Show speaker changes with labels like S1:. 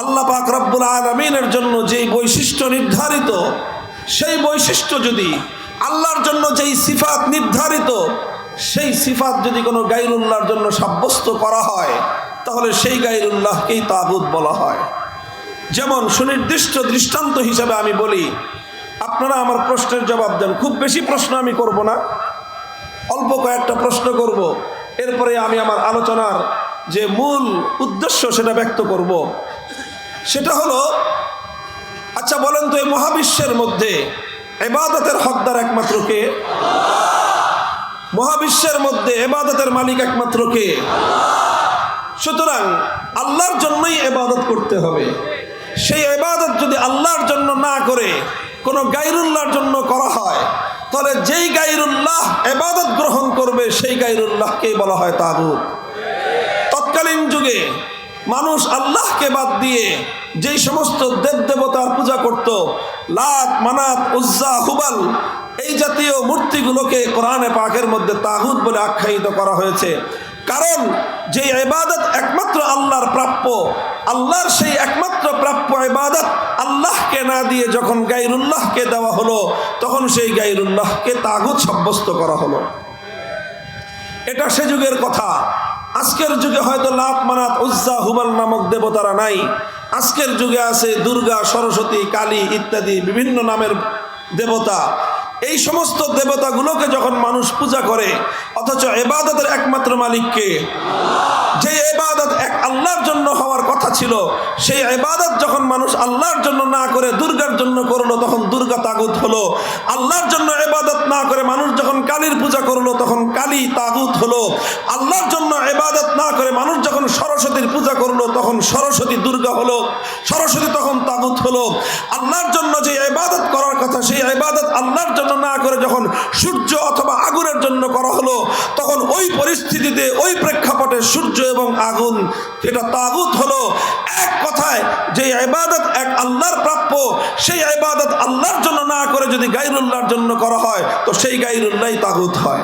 S1: আল্লাহ পাক রব্বুল আলমিনের জন্য যেই বৈশিষ্ট্য নির্ধারিত, সেই বৈশিষ্ট্য যদি আল্লাহর জন্য যেই সিফাত নির্ধারিত, সেই সিফাত যদি কোনো গাইরুল্লাহর জন্য সাব্যস্ত করা হয়, তাহলে সেই গাইরুল্লাহকেই তাগুদ বলা হয়। যেমন সুনির্দিষ্ট দৃষ্টান্ত হিসাবে আমি বলি, আপনারা আমার প্রশ্নের জবাব দেন। খুব বেশি প্রশ্ন আমি করব না। অল্প কয়েকটা প্রশ্ন করব। এরপরে আমি আমার আলোচনার যে মূল উদ্দেশ্য সেটা ব্যক্ত করব। সেটা হলো আচ্ছা বলেন তো এই মহাবিশ্বের মধ্যে এবাদতের হকদার একমাত্র কে? মহাবিশ্বের মধ্যে এবাদতের মালিক একমাত্র কে? সুতরাং আল্লাহর জন্যই এবাদত করতে হবে। সেই এবাদত যদি আল্লাহর জন্য না করে, কোনো গাইরুল্লাহর জন্য করা হয়, তাহলে যেই গাইরুল্লাহ এবাদত গ্রহণ করবে, সেই গাইরুল্লাহকেই বলা হয় তাগুত। তৎকালীন যুগে মানুষ আল্লাহকে বাদ দিয়ে যেই সমস্ত দেব দেবতার পূজা করত লাত মানাত, উজ্জা, হুবাল, এই জাতীয় মূর্তিগুলোকে কোরআনে পাকের মধ্যে তাগুত বলে আখ্যায়িত করা হয়েছে। কারণ যে ইবাদত একমাত্র আল্লাহর প্রাপ্য, আল্লাহর সেই একমাত্র প্রাপ্য ইবাদত আল্লাহকে না দিয়ে যখন গাইরুল্লাহকে দেওয়া হলো, তখন সেই গাইরুল্লাহকে তাগুদ সাব্যস্ত করা হলো। এটা সে যুগের কথা। আজকের যুগে হয়তো লাত মানাত উজ্জা হুবাল নামক দেবতারা নাই। আজকের যুগে আছে দুর্গা, সরস্বতী, কালী ইত্যাদি বিভিন্ন নামের দেবতা। এই সমস্ত দেবতাগুলোকে যখন মানুষ পূজা করে, অথচ এবাদতের একমাত্র মালিককে যে এবাদত এক আল্লাহর জন্য হওয়ার কথা ছিল, সেই এবাদত যখন মানুষ আল্লাহর জন্য না করে, দুর্গার জন্য করল, তখন দুর্গা তাগুত হলো। আল্লাহর জন্য এবাদত না করে মানুষ যখন কালীর পূজা করল, তখন কালী তাগুত হলো। আল্লাহর সরস্বতীর পূজা করল, তখন সরস্বতী দুর্গা হলো। সরস্বতী তখন তাগুত হলো। আল্লাহর জন্য যে এবাদত করার কথা, সেই এবাদত আল্লাহর জন্য না করে যখন সূর্য অথবা আগুনের জন্য করা হলো, তখন ওই পরিস্থিতিতে, ওই প্রেক্ষাপটে সূর্য এবং আগুন এটা তাগুত হলো, এক কথায় যে ইবাদত এক আল্লাহর প্রাপ্য, সেই ইবাদত আল্লাহর জন্য না করে যদি গাইরুল্লাহর জন্য করা হয়, তো সেই গাইরুল্লাহ তাগুত হয়।